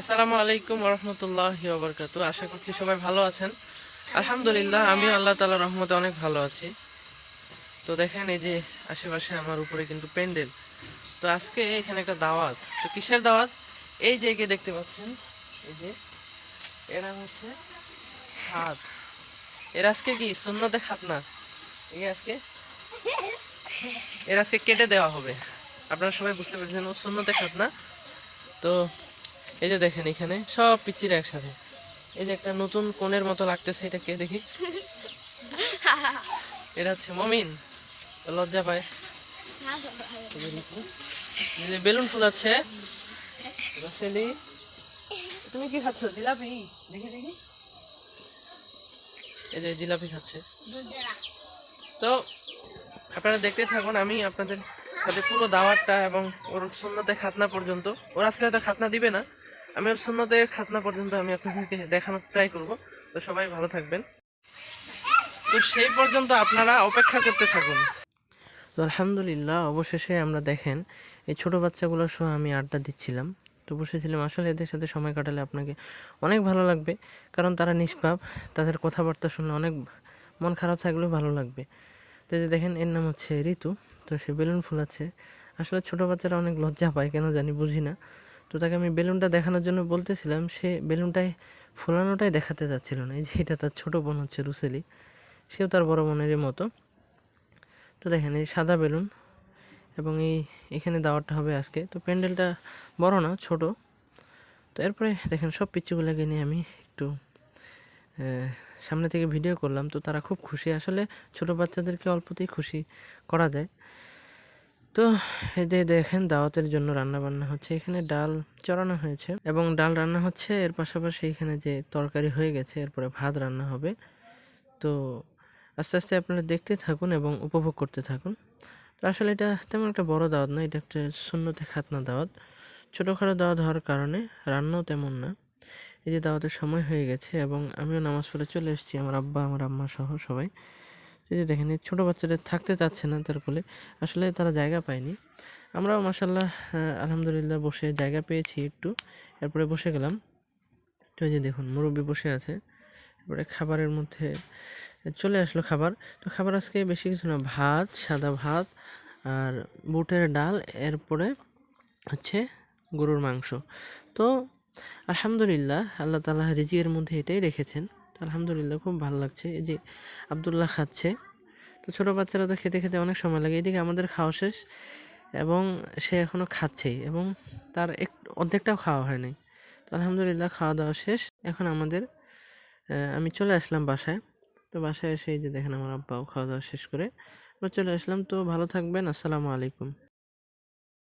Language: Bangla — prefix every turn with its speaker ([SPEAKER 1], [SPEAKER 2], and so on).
[SPEAKER 1] আসসালামু আলাইকুম রহমতুল্লাহ বরকাত আশা করছি সবাই ভালো আছেন। আলহামদুলিল্লাহ, আমিও আল্লাহ তালা রহমতে অনেক ভালো আছি। তো দেখেন এই যে আশেপাশে আমার উপরে কিন্তু প্যান্ডেল। তো আজকে এখানে একটা দাওয়াত। তো কিসের দাওয়াত? এই যে একে দেখতে পাচ্ছেন, এই যে এরা হচ্ছে হাত। এর আজকে কি সুন্নতে খাতনা এই আজকে এর আজকে কেটে দেওয়া হবে। আপনারা সবাই বুঝতে পেরেছেন, ও সুন্নতে খাতনা তো এই যে দেখেন এখানে সব পিচির একসাথে। এই যে একটা নতুন কোণের মতো লাগতেছে এটা কে দেখি। এটা হচ্ছে মমিন। লজ্জা পায়। বেলুন ফুলাচ্ছে রসেলি। তুমি কি খাচ্ছ? জিলাপি? দেখি দেখি। এই যে জিলাপি খাচ্ছে। তো আপনারা দেখতে থাকুন, আমি আপনাদের সাথে পুরো দাওয়াতটা এবং ওর সুন্নতে খাতনা পর্যন্ত। ওর আজকে হয়তো খাতনা দিবে না। আমি ওর সুন্নতে খাতনা পর্যন্ত আমি আপনাদেরকে দেখানোর ট্রাই করব। তো সবাই ভালো থাকবেন। তো সেই পর্যন্ত আপনারা অপেক্ষা করতে থাকুন। তো আলহামদুলিল্লাহ, অবশেষে আমরা দেখেন, এই ছোট বাচ্চাগুলোর সহ আমি আড্ডা দিচ্ছিলাম। তো বসেছিলাম, আসলে এদের সাথে সময় কাটালে আপনাকে অনেক ভালো লাগবে। কারণ তারা নিষ্পাপ, তাদের কথাবার্তা শুনলে অনেক মন খারাপ থাকলেও ভালো লাগবে। তো যে দেখেন, এর নাম হচ্ছে ঋতু। তো সে বেলুন ফুল আছে। আসলে ছোটো বাচ্চারা অনেক লজ্জা পায়, কেন জানি বুঝি না। তো তাকে আমি বেলুনটা দেখানোর জন্য বলতেছিলাম, সে বেলুনটাই ফোলানোটাই দেখাতে যাচ্ছিল না। এই যে এটা তার ছোটো বোন হচ্ছে রুসেলি, সেও তার বড় বোনেরই মতো। তো দেখেন এই সাদা বেলুন এবং এই এখানে দাওয়াতটা হবে আজকে। তো প্যান্ডেলটা বড় না, ছোট। তো এরপরে দেখেন সব পিচ্ছিগুলোকে নিয়ে আমি একটু সামনে থেকে ভিডিও করলাম। তো তারা খুব খুশি। আসলে ছোট বাচ্চাদেরকে অল্পতেই খুশি করা যায়। তো এই যে দেখেন দাওয়াতের জন্য রান্না বান্না হচ্ছে। এখানে ডাল চড়ানো হয়েছে এবং ডাল রান্না হচ্ছে। এর পাশাপাশি এখানে যে তরকারি হয়ে গেছে, এরপরে ভাত রান্না হবে। তো আস্তে আস্তে আপনারা দেখতে থাকুন এবং উপভোগ করতে থাকুন। তো আসলে এটা তেমন একটা বড় দাওয়াত না, এটা একটা শূন্যতে খাতনা দাওয়াত। ছোটোখাটো দাওয়াত হওয়ার কারণে রান্নাও তেমন না। এই যে দাওয়াতের সময় হয়ে গেছে এবং আমিও নামাজ পড়ে চলে এসেছি, আমার আব্বা, আমার আম্মা সহ সবাই। এই যে দেখেন ছোটো বাচ্চাদের থাকতে চাচ্ছে না তার ফলে আসলে তারা জায়গা পায়নি। আমরাও মাসাল্লাহ আলহামদুলিল্লাহ বসে জায়গা পেয়েছি একটু। এরপরে বসে গেলাম। তো এই যে দেখুন, মুরব্বী বসে আছে। এরপরে খাবারের মধ্যে চলে আসলো খাবার। তো খাবার আজকে বেশি কিছু না, ভাত, সাদা ভাত আর বুটের ডাল। এরপরে হচ্ছে গরুর মাংস। তো আলহামদুলিল্লাহ, আল্লাহ তালা রিজিকের মধ্যে এটাই রেখেছেন। আলহামদুলিল্লাহ খুব ভালো লাগছে। এই যে আবদুল্লাহ খাচ্ছে। তো ছোটো বাচ্চারা তো খেতে খেতে অনেক সময় লাগে। এদিকে আমাদের খাওয়া শেষ এবং সে এখনও খাচ্ছেই এবং তার এক, অর্ধেকটাও খাওয়া হয়নি তো আলহামদুলিল্লাহ খাওয়া দাওয়া শেষ। এখন আমাদের আমি চলে আসলাম বাসায়। তো বাসায় এসে এই যে দেখেন আমার আব্বাও খাওয়া দাওয়া শেষ করে আমরা চলে আসলাম। তো ভালো থাকবেন। আসসালামু আলাইকুম।